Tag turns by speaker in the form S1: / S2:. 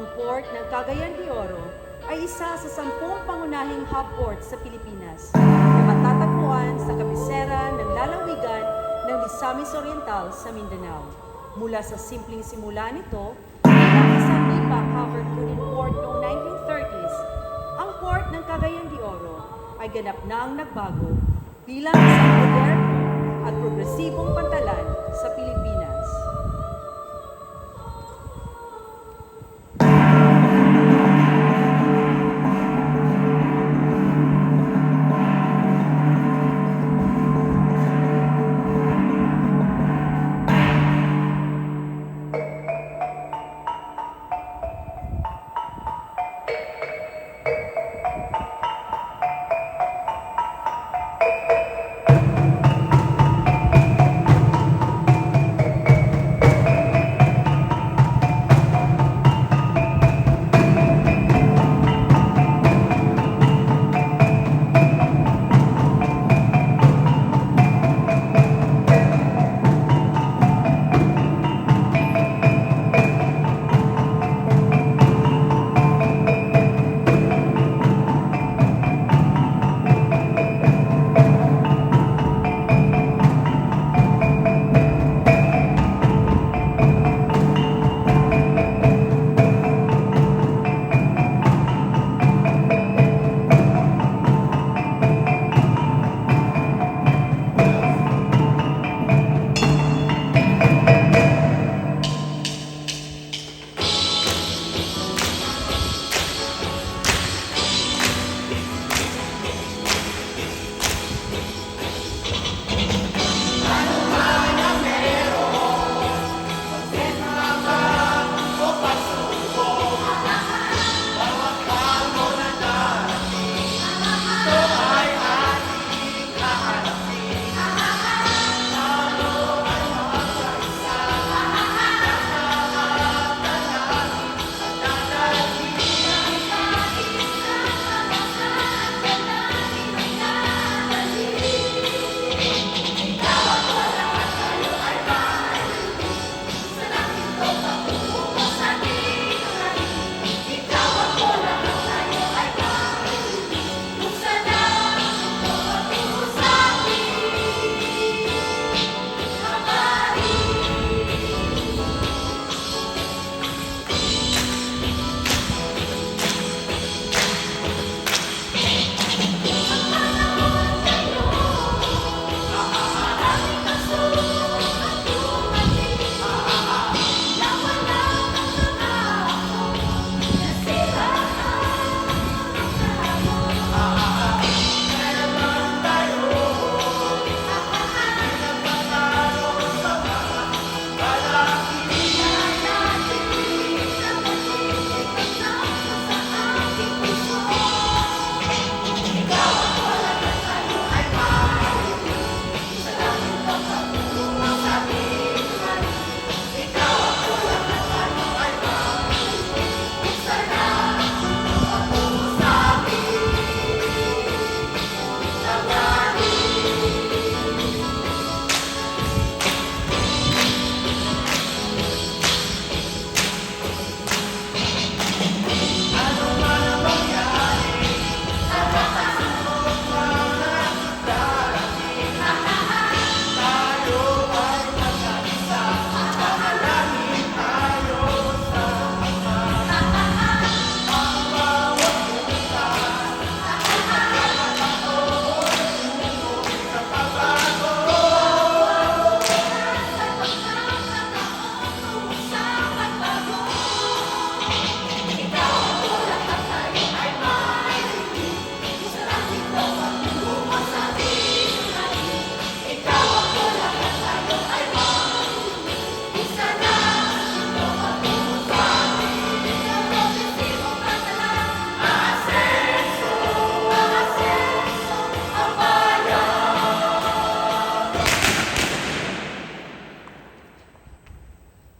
S1: Ang port ng Cagayan de Oro ay isa sa sampung pangunahing hub port sa Pilipinas na matatagpuan sa kabisera ng lalawigan ng Misamis Oriental sa Mindanao. Mula sa simpleng simula nito, bilang isang lipa covered wooden port noong 1930s, ang port ng Cagayan de Oro ay ganap na ang nagbago bilang isang moderno at progresibong pantalan sa Pilipinas.